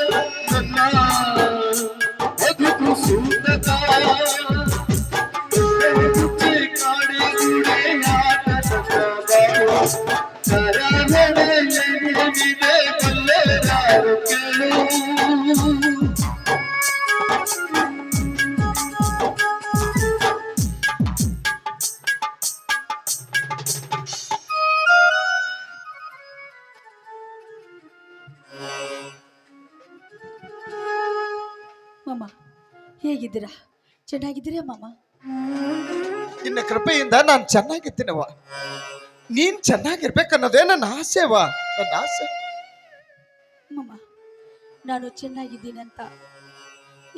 ನನ್ನ ಹೇಗಿದ್ದೀರಾ ಚೆನ್ನಾಗಿದ್ದೀರಾ ಮಾಮ? ನಿನ್ನ ಕೃಪೆಯಿಂದ ನಾನು ಚೆನ್ನಾಗಿದ್ದೀನವ್ವ. ನೀನ್ ಚೆನ್ನಾಗಿರ್ಬೇಕನ್ನೋದೇ ನನ್ನ ಆಸೆವ ನನ್ನ ಆಸೆ. ಮಾಮ ನಾನು ಚೆನ್ನಾಗಿದ್ದೀನಿ ಅಂತ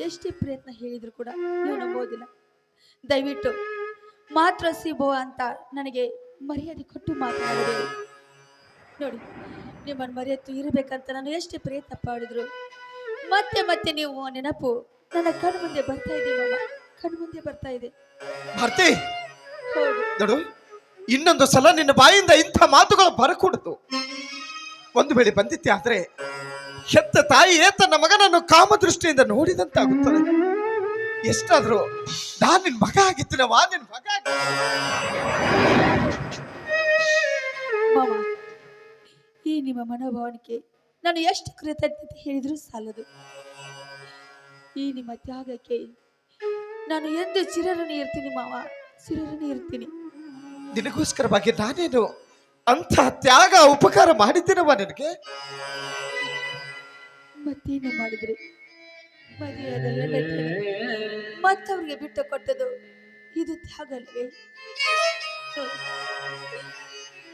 ಎಷ್ಟೇ ಪ್ರಯತ್ನ ಹೇಳಿದ್ರು ಕೂಡ ನೀವು ನಂಬೋದಿಲ್ಲ. ದಯವಿಟ್ಟು ಮಾತ್ರ ಸಿಬೋ ಅಂತ ನನಗೆ ಮರ್ಯಾದೆ ಕೊಟ್ಟು ಮಾತನಾಡಿದೆ. ನೋಡಿ ನಿಮ್ಮನ್ನು ಮರ್ಯಾದೆ ಇರಬೇಕಂತ ನಾನು ಎಷ್ಟೇ ಪ್ರಯತ್ನ ಮಾಡಿದ್ರು ಮತ್ತೆ ಮತ್ತೆ ನೀವು ನೆನಪು ನನ್ನ ಕಣ್ಣು ಮುಂದೆ ಬರ್ತಾ ಇದೆ ಮಾಮ ಕಣ್ಣು ಮುಂದೆ ಬರ್ತಾ ಇದೆ. ಭಾರತಿ ಹೌದು. ನೋಡು ಇನ್ನೊಂದು ಸಲ ನಿನ್ನ ಬಾಯಿಂದ ಇಂಥ ಮಾತುಗಳು ಬರಕೂಡದು. ಒಂದು ವೇಳೆ ಬಂದಿತ್ತೆ ಆದ್ರೆ ಹೆತ್ತ ತಾಯಿಯೇ ತನ್ನ ಮಗನನ್ನು ಕಾಮದೃಷ್ಟಿಯಿಂದ ನೋಡಿದಂತಾಗುತ್ತದೆ. ಎಷ್ಟಾದ್ರೂ ನಾನು ನಿನ್ ಮಗ ಆಗಿದ್ದೀನವಾ ನಿನ್ ಮಗ. ಮಾಮ ಈ ನಿಮ್ಮ ಮನೋಭಾವನೆಗೆ ನಾನು ಎಷ್ಟು ಕೃತಜ್ಞತೆ ಹೇಳಿದ್ರೂ ಸಾಲದು. ಈ ನಿಮ್ಮ ತ್ಯಾಗಕ್ಕೆ ನಾನು ಎಂದು ಚಿರರನೇ ಇರ್ತೀನಿ ಮಾವ ಚಿರರನೇ ಇರ್ತೀನಿ. ನಿನಗೋಸ್ಕರವಾಗಿ ನಾನೇನು ಅಂತ ತ್ಯಾಗ ಉಪಕಾರ ಮಾಡಿದ್ದೀನವ ನಿನಗೆ? ಮತ್ತೇನು ಮಾಡಿದ್ರಿ? ಮದುವೆಯಾದ ಮತ್ತವ್ರಿಗೆ ಬಿಟ್ಟು ಕೊಟ್ಟದು ಇದು ತ್ಯಾಗ ಅಲ್ವೇ?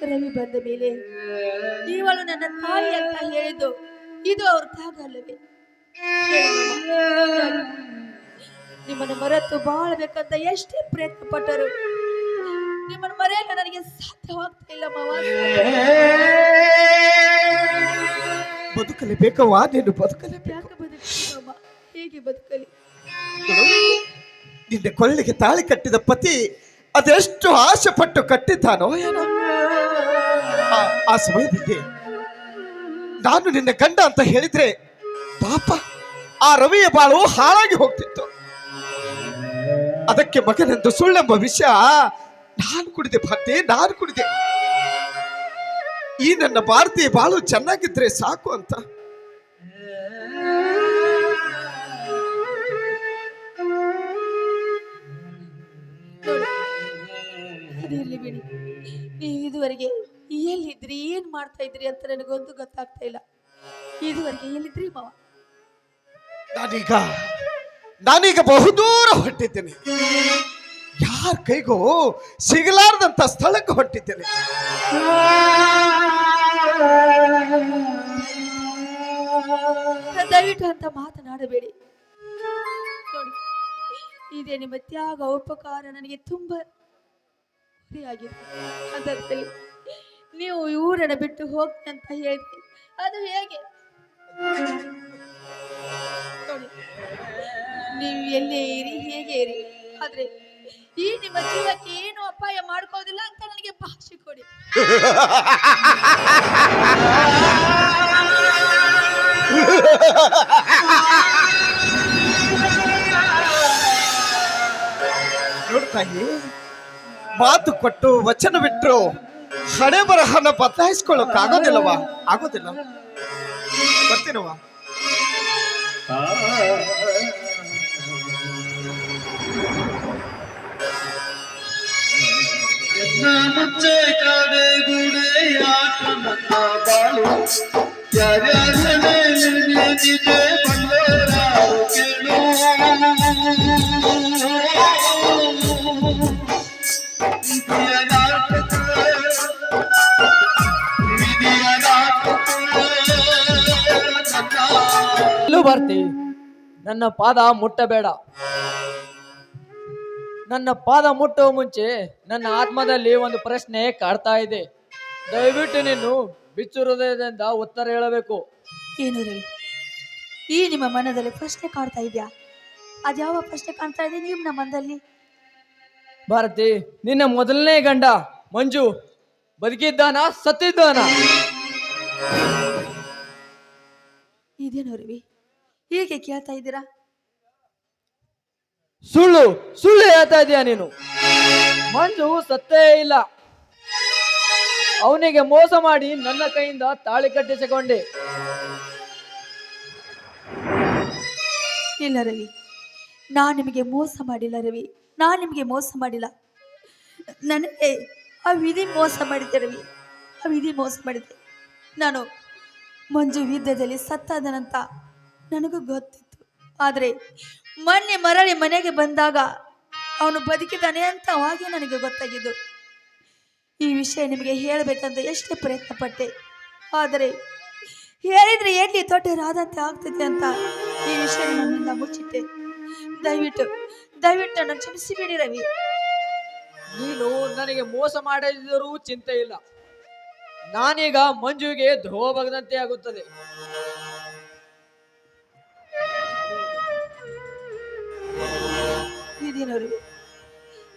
ರವಿ ಬಂದ ಮೇಲೆ ನೀವಳು ನನ್ನ ತಾಯಿ ಅಂತ ಹೇಳಿದ್ದು ಇದು ಅವ್ರ ತ್ಯಾಗ ಅಲ್ಲವೇ. ನಿಮ್ಮನ್ನು ಮರೆತು ಬಾಳ್ಬೇಕಂತ ಎಷ್ಟೇ ಪ್ರಯತ್ನ ಪಟ್ಟರು ನಿಮ್ಮನ್ನು ಮರೆಯಲು ನನಗೆ ಸಾಧ್ಯವಾಗ್ತಿಲ್ಲ ಬದುಕಲಿ ಬೇಕೋ ಬದುಕಲೇಬೇಕವ್ವ ನೀನು ಬದುಕಲಿ ಯಾಕೆ ಬದುಕಲಿ ಮಾಮ ಹೇಗೆ ಬದುಕಲಿ? ನಿನ್ನ ಕೊಳ್ಳಿಗೆ ತಾಳಿ ಕಟ್ಟಿದ ಪತಿ ಅದೆಷ್ಟು ಆಸೆ ಪಟ್ಟು ಕಟ್ಟಿದ್ದಾನೋ ಏನೋ. ಆ- ಆ ಸಮಯದಲ್ಲಿ ನಾನು ನಿನ್ನ ಗಂಡ ಅಂತ ಹೇಳಿದ್ರೆ ಪಾಪ. ಆ ರವಿಯ ಬಾಳು ಹಾಳಾಗಿ ಹೋಗ್ತಿತ್ತು. ಅದಕ್ಕೆ ಮಗನೆಂದು ಸುಳ್ಳೆಂಬ ವಿಷಯ, ನಾನು ಕುಡಿದೆ ಭಕ್ತಿ ನಾನು ಕುಡಿದೆ. ಈ ನನ್ನ ಭಾರತೀಯ ಬಾಳು ಚೆನ್ನಾಗಿದ್ರೆ ಸಾಕು ಅಂತ. ಅದಿರ್ಲಿ ಬಿಡಿ. ಇದುವರೆಗೆ ಎಲ್ಲಿದ್ರಿ, ಏನ್ ಮಾಡ್ತಾ ಇದ್ರಿ ಅಂತ ನನಗೊಂದು ಗೊತ್ತಾಗ್ತಾ ಇಲ್ಲ. ಇದುವರೆಗೆ ಎಲ್ಲಿದ್ರಿ ಮಾವ? ನಾನೀಗ ನಾನೀಗ ಬಹುದೂರ ಹೊಟ್ಟಿದ್ದೇನೆ ಯಾರ ಕೈಗೂ ಸಿಗಲಾರದಂತ ಸ್ಥಳಕ್ಕೆ ಹೊಟ್ಟಿದ್ದೇನೆ ದಯವಿಟ್ಟು ಅಂತ ಮಾತನಾಡಬೇಡಿ. ನೋಡಿ, ಇದೇ ನಿಮ್ಮ ತ್ಯಾಗ, ಉಪಕಾರ ನನಗೆ ತುಂಬಾ ಅದರಲ್ಲಿ ನೀವು ಈ ಊರನ್ನ ಬಿಟ್ಟು ಹೋಗ್ತಂತ ಹೇಳಿದ್ರಿ. ಅದು ಹೇಗೆ? ನೀವು ಎಲ್ಲೇ ಇರಿ ಹೇಗೆ ಇರಿ? ಆದ್ರೆ ಈ ನಿಮ್ಮ ಜೀವಕ್ಕೆ ಏನು ಅಪಾಯ ಮಾಡ್ಕೋದಿಲ್ಲ ಅಂತ ನನಗೆ ಭಾಷೆ ಕೊಡಿ. ನೋಡ್ತಾಯಿ ಮಾತು ಕೊಟ್ಟು ವಚನ ಬಿಟ್ರು ಹಣೆ ಬರಹನ ಬದಲಾಯಿಸ್ಕೊಳ್ಳೋಕ್ ಆಗೋದಿಲ್ಲವಾ? ಆಗೋದಿಲ್ಲ. ಬರ್ತೀನವಾ ಮುಚ್ಚೆ ಕಡೆ ಗುಡೆ ಆಟ ನನ್ನ ಬಾಳು ಯಾರ್ಯಾರ ನಿಜೆ ಬಲ್ಲರಾರು ಕೇಳು ನನ್ನ ಪಾದ ಮುಟ್ಟಬೇಡ. ನನ್ನ ಪಾದ ಮುಟ್ಟುವ ಮುಂಚೆ ನನ್ನ ಆತ್ಮದಲ್ಲಿ ಒಂದು ಪ್ರಶ್ನೆ ಕಾಡ್ತಾ ಇದೆ. ದಯವಿಟ್ಟು ನೀನು ಬಿಚ್ಚು ಹೃದಯದಿಂದ ಉತ್ತರ ಹೇಳಬೇಕು. ಏನು ರವಿ? ಈ ನಿಮ್ಮ ಮನದಲ್ಲಿ ಪ್ರಶ್ನೆ ಕಾಡ್ತಾ ಇದೆಯಾ? ಅದ್ಯಾವ ಪ್ರಶ್ನೆ ಕಾಣ್ತಾ ಇದೆ ನಿಮ್ಮ ಮನದಲ್ಲಿ? ಭಾರತಿ ನಿನ್ನ ಮೊದಲನೇ ಗಂಡ ಮಂಜು ಬದುಕಿದ್ದಾನ ಸತ್ತಿದ್ದಾನ? ಇದೇನು ರವಿ? ಹೀಗೆ ಕೇಳ್ತಾ ಇದ್ದೀರಾ? ಸುಳ್ಳು ಸುಳ್ಳು ಹೇಳ್ತಾ ಇದೀಯ ನೀನು? ಮಂಜು ಸತ್ತೇ ಇಲ್ಲ. ಅವನಿಗೆ ಮೋಸ ಮಾಡಿ ನನ್ನ ಕೈಯಿಂದ ತಾಳಿ ಕಟ್ಟಿಸಿಕೊಂಡೆ. ಇಲ್ಲ ರವಿ ನಾನು ನಿಮಗೆ ಮೋಸ ಮಾಡಿಲ್ಲ ರವಿ ನಾನು ನಿಮಗೆ ಮೋಸ ಮಾಡಿಲ್ಲ. ನನಗೆ ಆ ವಿಧಿ ಮೋಸ ಮಾಡಿದ್ದೆ ರವಿ ಆ ವಿಧಿ ಮೋಸ ಮಾಡಿದ್ದೆ. ನಾನು ಮಂಜು ಯುದ್ಧದಲ್ಲಿ ಸತ್ತಾದನಂತ ನನಗೂ ಗೊತ್ತಿತ್ತು. ಆದರೆ ಮೊನ್ನೆ ಮರಳಿ ಮನೆಗೆ ಬಂದಾಗ ಅವನು ಬದುಕಿದ್ದಾನೆ ಅಂತ ಹಾಗೆ ನನಗೆ ಗೊತ್ತಾಗಿದ್ದು. ಈ ವಿಷಯ ನಿಮಗೆ ಹೇಳಬೇಕಂತ ಎಷ್ಟೇ ಪ್ರಯತ್ನ ಪಟ್ಟೆ ಆದರೆ ಹೇಳಿದರೆ ಎಲ್ಲಿ ತೊಟ್ಟೆ ರಾಧತೆ ಆಗ್ತದೆ ಅಂತ ಈ ವಿಷಯ ನನ್ನಿಂದ ಮುಚ್ಚಿಟ್ಟೆ. ದಯವಿಟ್ಟು ದಯವಿಟ್ಟು ನನ್ನ ಕ್ಷಮಿಸಿಬಿಡಿ ರವಿ. ನೀನು ನನಗೆ ಮೋಸ ಮಾಡದಿದ್ದರೂ ಚಿಂತೆ ಇಲ್ಲ. ನಾನೀಗ ಮಂಜುಗೆ ಧ್ರುವ ಬಗದಂತೆ ಆಗುತ್ತದೆ. ಇದೇನು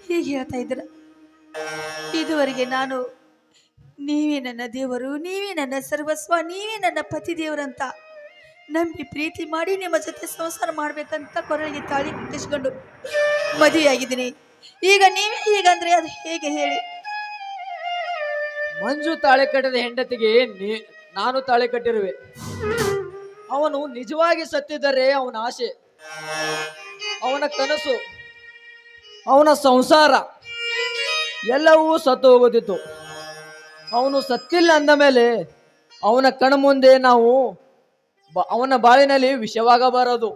ಹೀಗೆ ಹೇಳ್ತಾ ಇದ್ದೀರ? ಇದುವರೆಗೆ ನಾನು, ನೀವೇ ನನ್ನ ದೇವರು, ನೀವೇ ನನ್ನ ಸರ್ವಸ್ವ, ನೀವೇ ನನ್ನ ಪತಿ ದೇವರಂತ ನಂಬಿ ಪ್ರೀತಿ ಮಾಡಿ ನಿಮ್ಮ ಜೊತೆ ಸಂಸಾರ ಮಾಡಬೇಕಂತ ಕೊರಳಿಗೆ ತಾಳಿ ಕಟ್ಟಿಸ್ಕೊಂಡು ಮದುವೆಯಾಗಿದ್ದೀನಿ. ಈಗ ನೀವೇ ಹೀಗಂದ್ರೆ ಅದು ಹೇಗೆ ಹೇಳಿ? ಮಂಜು ತಾಳೆ ಕಟ್ಟದ ಹೆಂಡತಿಗೆ ನೀ- ನಾನು ತಾಳೆ ಕಟ್ಟಿರುವೆ. ಅವನು ನಿಜವಾಗಿ ಸತ್ತಿದ್ದರೆ ಅವನ ಆಸೆ, ಅವನ ಕನಸು ಅವನ ಸಂಸಾರ. ಎಲ್ಲವೂ ಸತ್ತು ಹೋಗುತ್ತಿತ್ತು ಅವನು ಸತ್ತಿಲ್ಲ ಅಂದ ಮೇಲೆ ಅವನ ಕಣ್ಮುಂದೆ ನಾವು ಅವನ ಬಾಳಿನಲ್ಲಿ ವಿಷವಾಗಬಾರದು.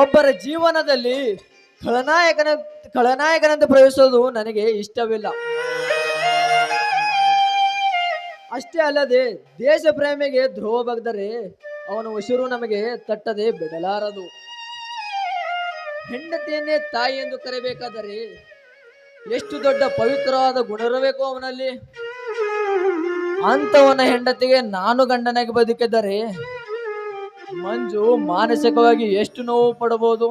ಒಬ್ಬರ ಜೀವನದಲ್ಲಿ ಖಳನಾಯಕನ, ಖಳನಾಯಕನಂತೆ ಪ್ರವೇಶಿಸೋದು ನನಗೆ ಇಷ್ಟವಿಲ್ಲ. ಅಷ್ಟೇ ಅಲ್ಲದೆ ದೇಶ ಪ್ರೇಮಿಗೆ ಧ್ರುವ ಬಗ್ದರೆ ಅವನ ಉಸಿರು ನಮಗೆ ತಟ್ಟದೆ ಬಿಡಲಾರದು. ಹೆಂಡತಿಯನ್ನೇ ತಾಯಿ ಎಂದು ಕರೆಯಬೇಕಾದರೆ ಎಷ್ಟು ದೊಡ್ಡ ಪವಿತ್ರವಾದ ಗುಣರಬೇಕು ಅವನಲ್ಲಿ? ಅಂತವನ ಹೆಂಡತಿಗೆ ನಾನು ಗಂಡನಾಗಿ ಬದುಕಿದರೆ ಮಂಜು ಮಾನಸಿಕವಾಗಿ ಎಷ್ಟು ನೋವು ಪಡಬಹುದು?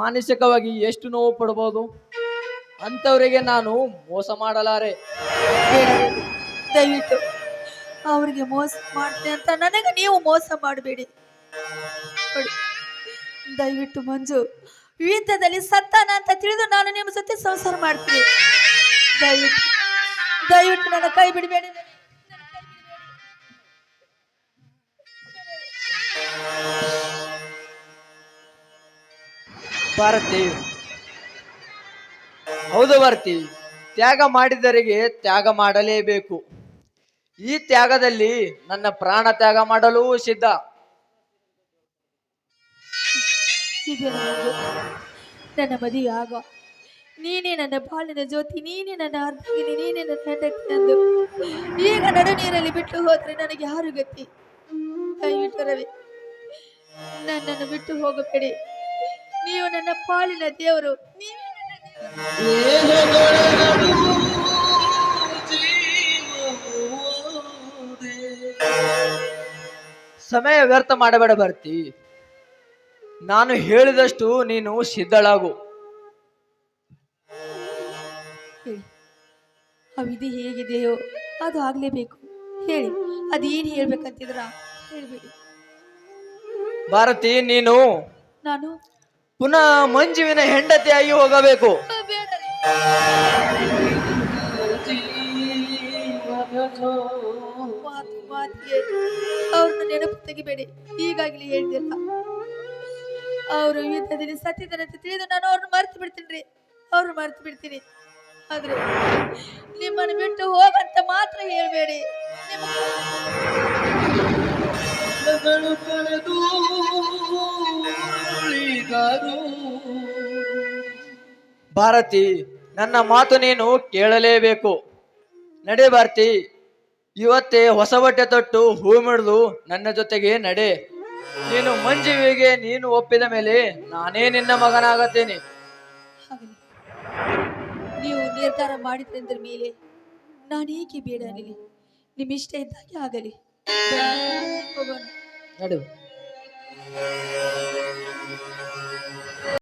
ಮಾನಸಿಕವಾಗಿ ಎಷ್ಟು ನೋವು ಪಡಬಹುದು? ಅಂಥವರಿಗೆ ನಾನು ಮೋಸ ಮಾಡಲಾರೆ. ದಯವಿಟ್ಟು ಅವರಿಗೆ ಮೋಸ ಮಾಡ್ತೇನೆ ಅಂತ ನನಗೆ ನೀವು ಮೋಸ ಮಾಡಬೇಡಿ. ದಯವಿಟ್ಟು ಮಂಜು ವಿವಿಧದಲ್ಲಿ ಸತ್ತಾನ ಅಂತ ತಿಳಿದು ನಾನು ನಿಮ್ಮ ಜೊತೆ ಸಂಸಾರ ಮಾಡ್ತೀನಿ. ದಯವಿಟ್ಟು ದಯವಿಟ್ಟು ನನ್ನ ಕೈ ಬಿಡಬೇಡಿ. ಭಾರತೀ ಹೌದು ಭಾರತಿ ತ್ಯಾಗ ಮಾಡಿದರಿಗೆ ತ್ಯಾಗ ಮಾಡಲೇಬೇಕು. ಈ ತ್ಯಾಗದಲ್ಲಿ ನನ್ನ ಪ್ರಾಣ ತ್ಯಾಗ ಮಾಡಲು ಸಿದ್ಧ. ಇದೆ ಮಂಜು ನನ್ನ ಮದುವೆ ಆಗ ನೀನೇ ನನ್ನ ಬಾಳಿನ ಜ್ಯೋತಿ, ನೀನೇ ನನ್ನ ಅರ್ಧಗಿನಿ, ನೀನೇ ನನ್ನ ಹೆಂಡತಿ ನಂದು ಈಗ ನಡು ನೀರಲ್ಲಿ ಬಿಟ್ಟು ಹೋದ್ರೆ ನನಗೆ ಯಾರು ಗತಿ? ದಯವಿಟ್ಟು ರವಿ ನನ್ನನ್ನು ಬಿಟ್ಟು ಹೋಗಬೇಡಿ. ನೀವು ನನ್ನ ಪಾಲಿನ ದೇವರು. ಸಮಯ ವ್ಯರ್ಥ ಮಾಡಬೇಡ ಭಾರತಿ ನಾನು ಹೇಳಿದಷ್ಟು ನೀನು ಸಿದ್ಧಳಾಗು. ಹೇಳಿ. ಆ ವಿಧಿ ಹೇಗಿದೆಯೋ ಅದು ಆಗಲೇಬೇಕು. ಹೇಳಿ ಅದು ಏನು ಹೇಳ್ಬೇಕಂತಿದ್ರ? ಹೇಳ್ಬೇಡಿ. ಭಾರತಿ ನೀನು ನಾನು ಪುನಃ ಮಂಜುವಿನ ಹೆಂಡತಿಯಾಗಿ ಹೋಗಬೇಕು. ಮಾತು ಮಾತಿಗೆ ಅವ್ರನ್ನ ನೆನಪು ತೆಗಿಬೇಡಿ. ಈಗಾಗಲೇ ಹೇಳ್ದಿಲ್ಲ ಅವರು ಯುದ್ಧದಲ್ಲಿ ಸತ್ತಿದ್ದಾರೆ ಅಂತ ತಿಳಿದು ನಾನು ಅವ್ರನ್ನ ಮರ್ತು ಬಿಡ್ತೀನಿ ರೀ. ಅವ್ರನ್ನ ಮರ್ತು ಬಿಡ್ತೀನಿ. ಆದ್ರೆ ನಿಮ್ಮನ್ನು ಬಿಟ್ಟು ಹೋಗಂತ ಮಾತ್ರ ಹೇಳ್ಬೇಡಿ. ಭಾರತಿ, ನನ್ನ ಮಾತು ನೀನು ಕೇಳಲೇಬೇಕು. ನಡೆ ಭಾರತಿ, ಇವತ್ತೇ ಹೊಸ ಬಟ್ಟೆ ತೊಟ್ಟು ಹೂ ಮಿಡ್ದು ನನ್ನ ಜೊತೆಗೆ ನಡೆ. ನೀನು ಮಂಜುವಿಗೆ ನೀನು ಒಪ್ಪಿದ ಮೇಲೆ ನಾನೇ ನಿನ್ನ ಮಗನಾಗತ್ತೇನೆ. ನೀವು ನಿರ್ಧಾರ ಮಾಡಿದ್ರೆಂದ್ರ ಮೇಲೆ ನಾನೇಕೆ ಬೇಡ ಅನಿಲಿ ನಿಮ್ಮ ಇಷ್ಟ ಇದ್ದಾಗೆ ಆಗಲಿ. ಹೋಗೋಣ. ನಡು.